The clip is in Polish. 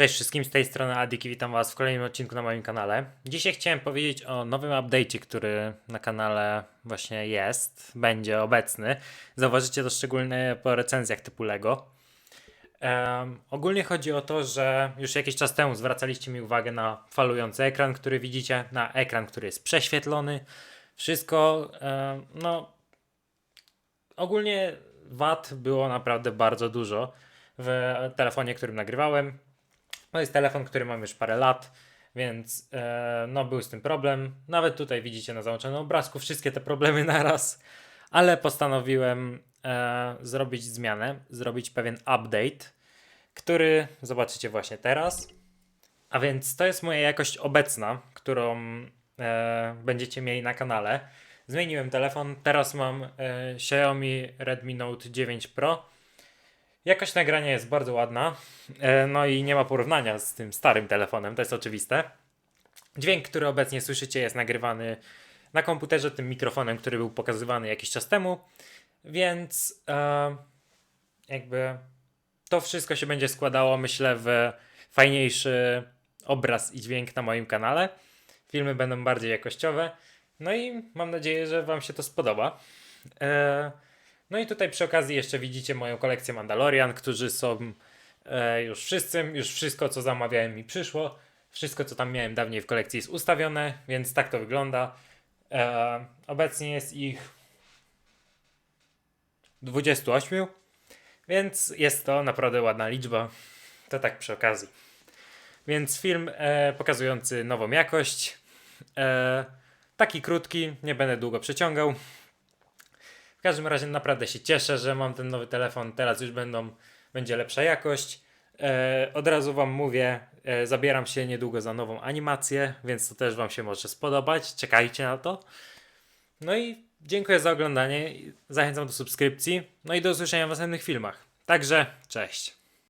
Cześć wszystkim, z tej strony Adik i witam Was w kolejnym odcinku na moim kanale. Dzisiaj chciałem powiedzieć o nowym update'cie, który na kanale właśnie jest, będzie obecny. Zauważycie to szczególnie po recenzjach typu LEGO. Em, ogólnie chodzi o to, że już jakiś czas temu zwracaliście mi uwagę na falujący ekran, który widzicie, na ekran, który jest prześwietlony. Wszystko, em, no, ogólnie wad było naprawdę bardzo dużo w telefonie, którym nagrywałem. To jest telefon, który mam już parę lat, więc e, no był z tym problem. Nawet tutaj widzicie na załączonym obrazku wszystkie te problemy naraz, ale postanowiłem e, zrobić zmianę, zrobić pewien update, który zobaczycie właśnie teraz. A więc to jest moja jakość obecna, którą e, będziecie mieli na kanale. Zmieniłem telefon, teraz mam e, Xiaomi Redmi Note 9 Pro. Jakość nagrania jest bardzo ładna, e, no i nie ma porównania z tym starym telefonem, to jest oczywiste. Dźwięk, który obecnie słyszycie, jest nagrywany na komputerze tym mikrofonem, który był pokazywany jakiś czas temu, więc e, jakby to wszystko się będzie składało, myślę, w fajniejszy obraz i dźwięk na moim kanale. Filmy będą bardziej jakościowe, no i mam nadzieję, że Wam się to spodoba. E, no i tutaj przy okazji jeszcze widzicie moją kolekcję Mandalorian, którzy są e, już wszyscy, już wszystko co zamawiałem mi przyszło. Wszystko co tam miałem dawniej w kolekcji jest ustawione, więc tak to wygląda. E, obecnie jest ich 28, więc jest to naprawdę ładna liczba. To tak przy okazji. Więc film e, pokazujący nową jakość. E, taki krótki, nie będę długo przeciągał. W każdym razie naprawdę się cieszę, że mam ten nowy telefon. Teraz już będą, będzie lepsza jakość. E, od razu Wam mówię, e, zabieram się niedługo za nową animację, więc to też Wam się może spodobać. Czekajcie na to. No i dziękuję za oglądanie. Zachęcam do subskrypcji. No i do usłyszenia w następnych filmach. Także cześć.